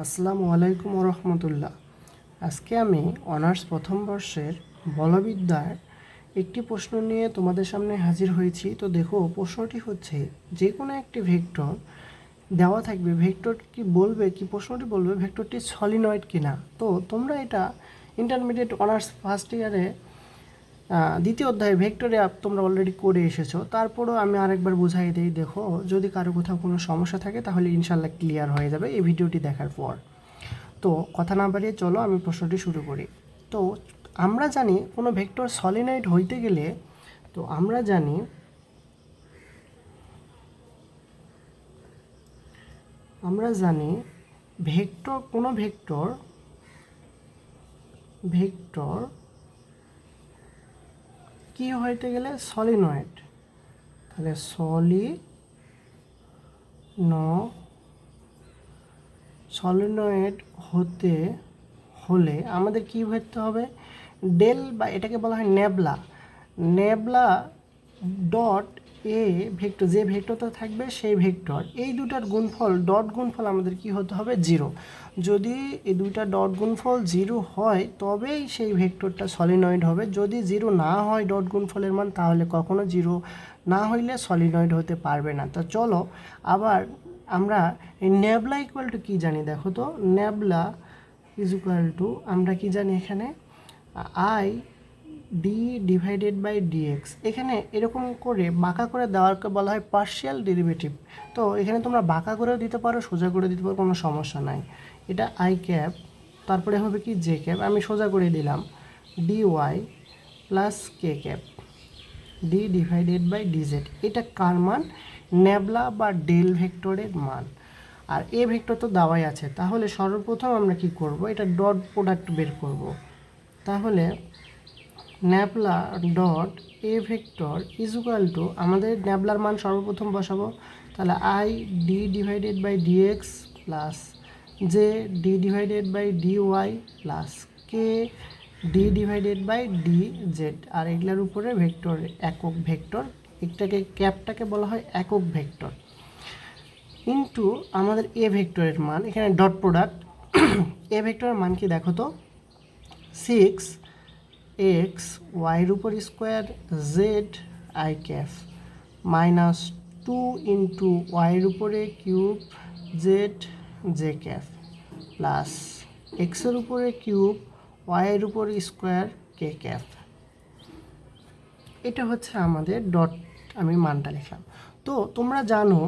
আসসালামু আলাইকুম রহমতুল্লাহ আজকে আমি অনার্স প্রথম বর্ষের বলবিদ্যার একটি প্রশ্ন নিয়ে তোমাদের সামনে হাজির হয়েছি। তো দেখো, প্রশ্নটি হচ্ছে যে কোনো একটি ভেক্টর দেওয়া থাকবে, ভেক্টর কি বলবে, কি প্রশ্নটি বলবে, ভেক্টরটি সলিনয়েড কিনা? তো তোমরা এটা ইন্টারমিডিয়েট অনার্স ফার্স্ট ইয়ারে দ্বিতীয় অধ্যায়ে, ভেক্টরে তোমরা অলরেডি করে এসেছ। তারপরও আমি আরেকবার বুঝাই দিই, দেখো, যদি কারও কোথাও কোনো সমস্যা থাকে, তাহলে ইনশাল্লাহ ক্লিয়ার হয়ে যাবে এই ভিডিওটি দেখার পর। তো, কথা না বাড়িয়ে চলো, আমি প্রশ্নটি শুরু করি। তো, আমরা জানি কোনো ভেক্টর সলিনয়েড হইতে গেলে, তো আমরা জানি আমরা জানি ভেক্টর, কোনো ভেক্টর ভেক্টর কি হইতে গেলে? সলিনয়েড তাহলে সলি ন সলিনয়েড হতে হলে আমাদের কি হতে হবে? ডেল বা এটাকে বলা হয় nabla nabla dot A vector, যে ভেক্টরটা থাকবে সেই ভেক্টর। এই দুটার গুণফল, ডট গুণফল আমাদের কি হতে হবে? জিরো। যদি এই দুইটা ডট গুণফল জিরো হয়, তবেই সেই ভেক্টরটা সলিনয়েড হবে। যদি জিরো না হয় ডট গুণফলের মান, তাহলে কখনো জিরো না হইলে সলিনয়েড হতে পারবে না। তো চলো, আবার আমরা এই নেবলা ইকুয়াল টু কী জানি দেখো তো? নেবলা ইজ ইকুয়াল টু আমরা কি জানি এখানে? I D divided by D X এখানে এরকম করে বাঁকা করে দেওয়ারকে বলা হয় পার্শিয়াল ডেরিভেটিভ তো এখানে তোমরা বাঁকা করেও দিতে পারো, সোজা করে দিতে পারো, কোনো সমস্যা নাই। এটা আই ক্যাপ তারপরে হবে কি জে ক্যাপ আমি সোজা করে দিলাম D Y plus K cap D divided by D Z এটা কার মান? নেবলা বা ডেল ভেক্টরের মান। আর এ ভেক্টর তো দেওয়াই আছে। তাহলে সর্বপ্রথম আমরা কি করব? এটা ডট প্রোডাক্ট বের করব। তাহলে nabla dot A vector is equal to আমাদের ন্যাবলার মান সর্বপ্রথম বসাবো। তাহলে I D divided by D X plus J D divided by D Y plus K D divided by D Z আর এগুলোর উপরে ভেক্টর একক ভেক্টর এটাকে ক্যাপটাকে বলা হয় একক ভেক্টর ইন্টু আমাদের এ ভেক্টরের মান, এখানে ডট প্রোডাক্ট এ ভেক্টরের মান কি দেখো তো? সিক্স এক্স ওয়াইয়ের উপর square Z I cap minus two into ওয়াইয়ের উপরে cube Z J cap plus এক্সের উপরে কিউব ওয়াইয়ের উপর স্কোয়ার কে ক্যাফ এটা হচ্ছে আমাদের ডট আমি মানটা লিখলাম। তো তোমরা জানো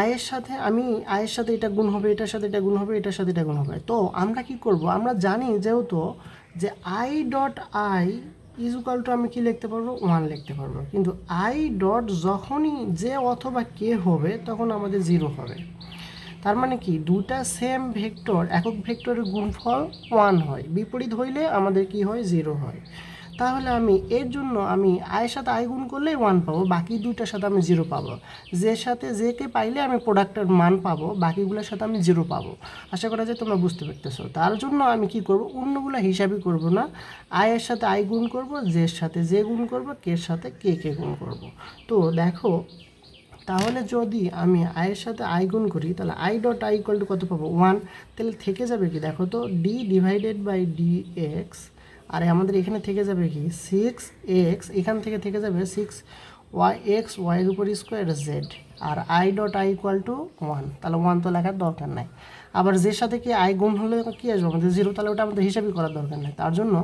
আয়ের সাথে আমি আয়ের সাথে এটা গুণ হবে, এটার সাথে এটা গুণ হবে, এটার সাথে এটা গুণ হবে। তো আমরা কি করব? আমরা জানি যেহেতু যে I dot I is equal to আমি কী লিখতে পারব? ওয়ান লিখতে পারব। কিন্তু আই ডট যখনই যে অথবা কে হবে, তখন আমাদের জিরো হবে। তার মানে কি? দুটা সেম ভেক্টর একক ভেক্টরের গুণফল ওয়ান হয়। বিপরীত হইলে আমাদের কি হয়? জিরো হয়। তাহলে আমি এর জন্য আমি আয়ের সাথে আই গুণ করলেই ওয়ান পাবো, বাকি দুইটার সাথে আমি জিরো পাবো। যে সাথে, যে কে পাইলে আমি প্রোডাক্টের মান পাবো, বাকিগুলোর সাথে আমি জিরো পাবো। আশা করা যায় তোমরা বুঝতে পারতেছো তার জন্য আমি কি করব? অন্যগুলো হিসাবই করব না। আয়ের সাথে আই গুণ করব জের সাথে যে গুণ করব কের সাথে কে কে গুণ করব। তো দেখো, তাহলে যদি আমি আয়ের সাথে আই গুণ করি, তাহলে I dot I equal to কত পাবো? ওয়ান তাহলে থেকে যাবে কি? দেখো তো D divided by D X আর আমাদের এখানে থেকে যাবে কি? সিক্স এক্স এখান থেকে থেকে যাবে সিক্স ওয়াই এক্স ওয়াইয়ের উপর square Z R I dot I equal to one তাহলে ওয়ান তো লেখার দরকার নাই। আবার যে সাথে কি আই গুণ হলে কি আসবে? আমাদের জিরো তাহলে ওটা আমাদের হিসাবই করার দরকার নেই। তার জন্য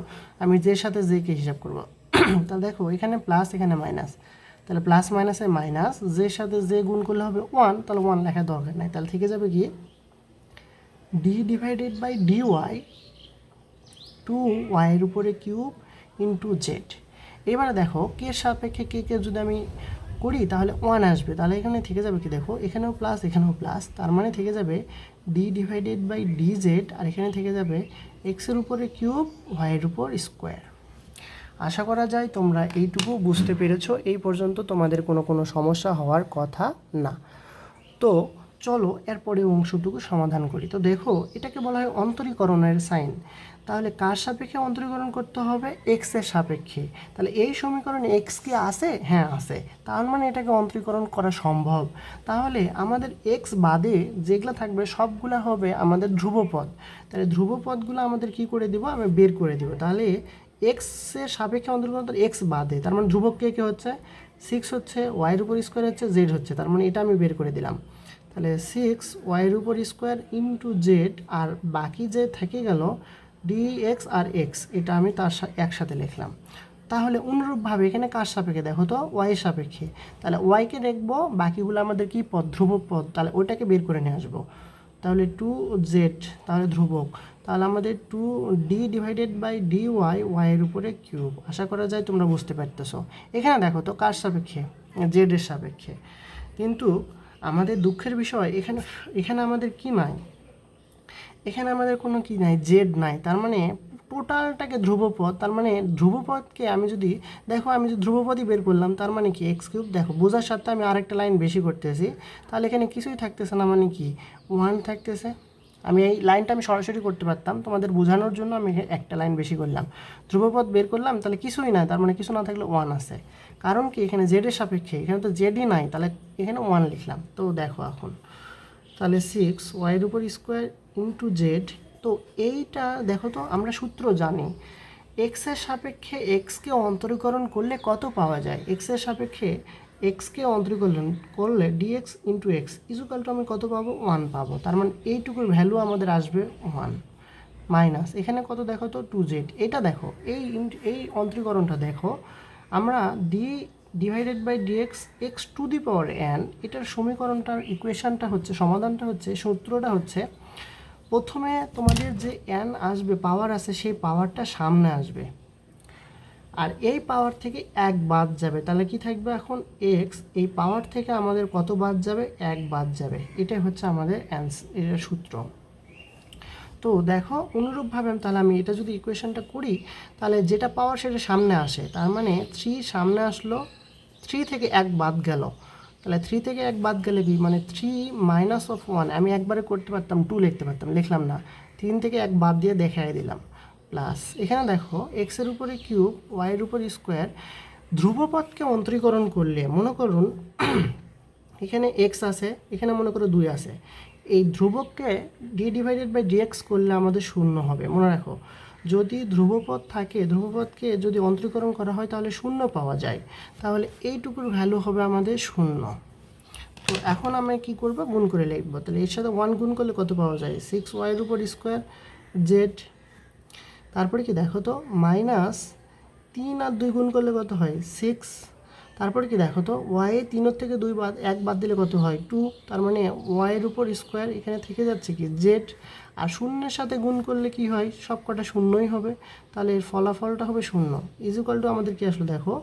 আমি যে সাথে যে কে হিসাব করব। তাহলে দেখো, এখানে প্লাস এখানে মাইনাস তাহলে প্লাস মাইনাসে মাইনাস যে সাথে যে গুণ করলে হবে ওয়ান তাহলে ওয়ান লেখার দরকার নাই। তাহলে থেকে যাবে কি? D divided by D Y two ওয়াইয়ের উপরে কিউব ইন্টু জেড এবারে দেখো কে সাপেক্ষে কে কে যদি আমি করি, তাহলে ওয়ান আসবে। তাহলে এখানে থেকে যাবে কি দেখো, এখানেও প্লাস এখানেও প্লাস তার মানে থেকে যাবে D divided by D Z আর এখানে থেকে যাবে এক্সের উপরে কিউব ওয়াইয়ের উপর স্কোয়ার আশা করা যায় তোমরা এইটুকু বুঝতে পেরেছ। এই পর্যন্ত তোমাদের কোনো কোনো সমস্যা হওয়ার কথা না। তো চলো এরপরে অংশটুকু সমাধান করি। তো দেখো, এটাকে বলা হয় অন্তরীকরণের সাইন। তাহলে কার সাপেক্ষে অন্তরীকরণ করতে হবে? এক্সের সাপেক্ষে। তাহলে এই সমীকরণে এক্স কি আছে? হ্যাঁ আছে। তার মানে এটাকে অন্তরীকরণ করা সম্ভব। তাহলে আমাদের এক্স বাদে যেগুলো থাকবে সবগুলো হবে আমাদের ধ্রুবপদ। তাহলে ধ্রুবপদগুলো আমাদের কি করে দিব? আমি বের করে দিব। তাহলে এক্সের সাপেক্ষে অন্তরীকরণ এক্স বাদে। তার মানে ধ্রুবক কে কে হচ্ছে? সিক্স হচ্ছে ওয়াইয়ের উপর স্কোয়ার হচ্ছে জেড হচ্ছে। তার মানে এটা আমি বের করে দিলাম। তাহলে সিক্স ওয়াইয়ের উপর স্কোয়ার ইন্টু জেড আর বাকি যে থেকে গেল ডি এক্স আর এক্স এটা আমি তার একসাথে লিখলাম। তাহলে অনুরূপভাবে এখানে কার সাপেক্ষে? দেখো তো ওয়াই সাপেক্ষে। তাহলে ওয়াইকে দেখব, বাকিগুলো আমাদের কি পদ? ধ্রুবক পদ। তাহলে ওইটাকে বের করে নিয়ে আসব। তাহলে টু জেড তাহলে ধ্রুবক। তাহলে আমাদের two D divided by D Y ওয়াইয়ের উপরে কিউব। আশা করা যায় তোমরা বুঝতে পারতেছো। এখানে দেখো তো কার সাপেক্ষে? জেডের সাপেক্ষে। কিন্তু আমাদের দুঃখের বিষয়, এখানে এখানে আমাদের কি নাই? এখানে আমাদের কোনো কি নাই? জেড নাই। তার মানে টোটালটাকে ধ্রুবপদ তার মানে ধ্রুবপদকে আমি যদি, দেখো আমি যদি ধ্রুবপদই বের করলাম, তার মানে কি? এক্স কিউব দেখো, বোঝার সাথে আমি আরেকটা লাইন বেশি করতেছি। তাহলে এখানে কিছুই থাকতেছে না মানে কি? ওয়ান থাকতেছে। আমি এই লাইনটা আমি সরাসরি করতে পারতাম। তোমাদের বোঝানোর জন্য আমি একটা লাইন বেশি করলাম। ধ্রুবপদ বের করলাম, তাহলে কিছুই নাই, তার মানে কিছু না থাকলে ওয়ান আছে। কারণ কি, এখানে জেডের সাপেক্ষে, এখানে তো জেডই নাই, তাহলে এখানে ওয়ান লিখলাম। তো দেখো এখন। তাহলে সিক্স ওয়াইয়ের উপর স্কোয়ার ইন্টু জেড তো এইটা দেখো তো, আমরা সূত্র জানি। এক্সের সাপেক্ষে এক্সকে অন্তরীকরণ করলে কত পাওয়া যায়? এক্সের সাপেক্ষে এক্সকে অন্তরীকরণ করলে D X into X equal to আমি কত পাবো? ওয়ান পাবো। তার মানে এইটুকুর ভ্যালু আমাদের আসবে ওয়ান মাইনাস এখানে কত দেখো তো? টু জেড এটা দেখো, এই এই অন্তরীকরণটা দেখো, আমরা D divided by D X X to the power N এটার সমীকরণটার ইকুয়েশনটা হচ্ছে, সমাধানটা হচ্ছে, সূত্রটা হচ্ছে প্রথমে তোমাদের যে এন আসবে পাওয়ার আছে, সেই পাওয়ারটা সামনে আসবে। আর এই পাওয়ার থেকে এক বাদ যাবে। তাহলে কি থাকবে এখন? এক্স এই পাওয়ার থেকে আমাদের কত বাদ যাবে? এক বাদ যাবে। এটাই হচ্ছে আমাদের অ্যান্স এর সূত্র। তো দেখো, অনুরূপভাবে তাহলে আমি এটা যদি ইকুয়েশনটা করি, তাহলে যেটা পাওয়ার সেটা সামনে আসে। তার মানে থ্রি সামনে আসলো থ্রি থেকে এক বাদ গেল। তাহলে থ্রি থেকে এক বাদ গেলে কি মানে থ্রি মাইনাস অফ ওয়ান আমি একবারে করতে পারতাম টু লিখতে পারতাম, লিখলাম না। তিন থেকে এক বাদ দিয়ে দেখাই দিলাম। প্লাস এখানে দেখো এক্সের উপরে কিউব ওয়াইয়ের উপর স্কোয়ার ধ্রুবপথকে অন্তরীকরণ করলে, মনে করুন, এখানে এক্স আছে, এখানে মনে করো দুই আছে। এই ধ্রুবককে D divided by D X করলে আমাদের শূন্য হবে। মনে রাখো যদি ধ্রুবপদ থাকে, ধ্রুবপদকে যদি অন্তরীকরণ করা হয়, তাহলে শূন্য পাওয়া যায়। তাহলে এইটুকুর ভ্যালু হবে আমাদের শূন্য। তো এখন আমরা কি করব? গুণ করে লিখব। তাহলে এর সাথে ওয়ান গুণ করলে কত পাওয়া যায়? সিক্স ওয়াইয়ের উপর স্কোয়ার জেড তারপরে কি দেখো তো? মাইনাস তিন আর দুই গুণ করলে কত হয়? সিক্স তারপরে কি দেখো তো? ওয়াই তিনের থেকে দুই বাদ, এক বাদ দিলে কত হয়? টু তার মানে ওয়াইয়ের উপর স্কোয়ার এখানে থেকে যাচ্ছে কি? জেড আর শূন্যের সাথে গুণ করলে কি হয়? সব কটা শূন্যই হবে। তাহলে এর ফলাফলটা হবে শূন্য। ইজুকাল টু আমাদের কি আসলো দেখো?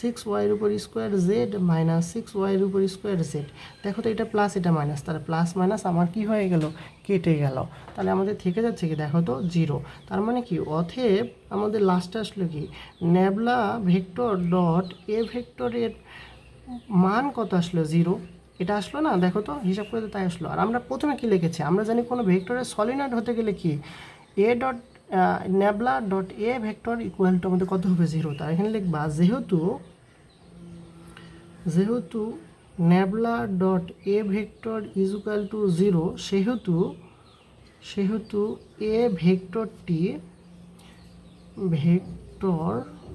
সিক্স ওয়াইয়ের উপর স্কোয়ার জেড মাইনাস সিক্স ওয়াইয়ের উপর স্কোয়ার জেড দেখো তো এটা প্লাস এটা মাইনাস তাহলে প্লাস মাইনাস আমার কি হয়ে গেল? কেটে গেল। তাহলে আমাদের থেকে যাচ্ছে কি? দেখো তো জিরো তার মানে কি? অথেব আমাদের লাস্টে আসলো কি? ন্যাবলা ভেক্টর ডট এ ভেক্টরের মান কত আসলো? জিরো এটা আসলো না? দেখো তো, হিসাব করে তাই আসলো। আর আমরা প্রথমে কি লিখেছি? আমরা জানি কোনো ভেক্টরের সলিনয়েড হতে গেলে কি? A dot nabla dot A vector equal to আমাদের কত হবে? জিরো তার এখানে লিখবা, যেহেতু যেহেতু nabla dot A vector is equal to zero সেহেতু সেহেতু এ ভেক্টরটি ভেক্টরটি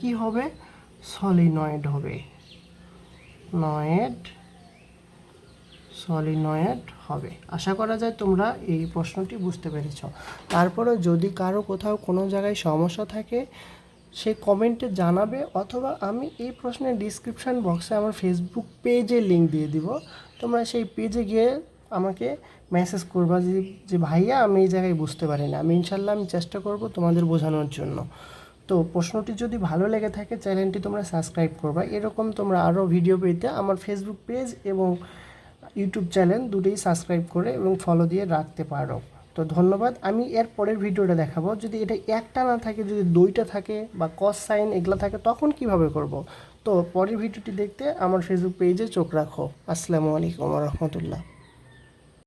কি হবে? সলিনয়েড হবে। নয়েড সলিনয়েড হবে। আশা করা যায় তোমরা এই প্রশ্নটি বুঝতে পেরেছ। তারপরে যদি কারও কোথাও কোনো জায়গায় সমস্যা থাকে, সে কমেন্টে জানাবে অথবা আমি এই প্রশ্নের ডিসক্রিপশান বক্সে আমার ফেসবুক পেজে লিঙ্ক দিয়ে দিব। তোমরা সেই পেজে গিয়ে আমাকে মেসেজ করবা যে যে ভাইয়া, আমি এই জায়গায় বুঝতে পারি না। আমি ইনশাল্লাহ আমি চেষ্টা করব তোমাদের বোঝানোর জন্য। তো প্রশ্নটি যদি ভালো লেগে থাকে চ্যানেলটি তোমরা সাবস্ক্রাইব করবা। এরকম তোমরা আরও ভিডিও পেতে আমার ফেসবুক পেজ এবং ইউটিউব চ্যানেল দুটোই সাবস্ক্রাইব করে এবং ফলো দিয়ে রাখতে পারো। তো ধন্যবাদ। আমি এর পরের ভিডিওটা দেখাবো। যদি এটা একটা না থাকে, যদি দুইটা থাকে বা কস সাইন এগুলো থাকে, তখন কীভাবে করব? তো পরের ভিডিওটি দেখতে আমার ফেসবুক পেজে চোখ রাখো। আসসালামু আলাইকুম রহমতুল্লাহ।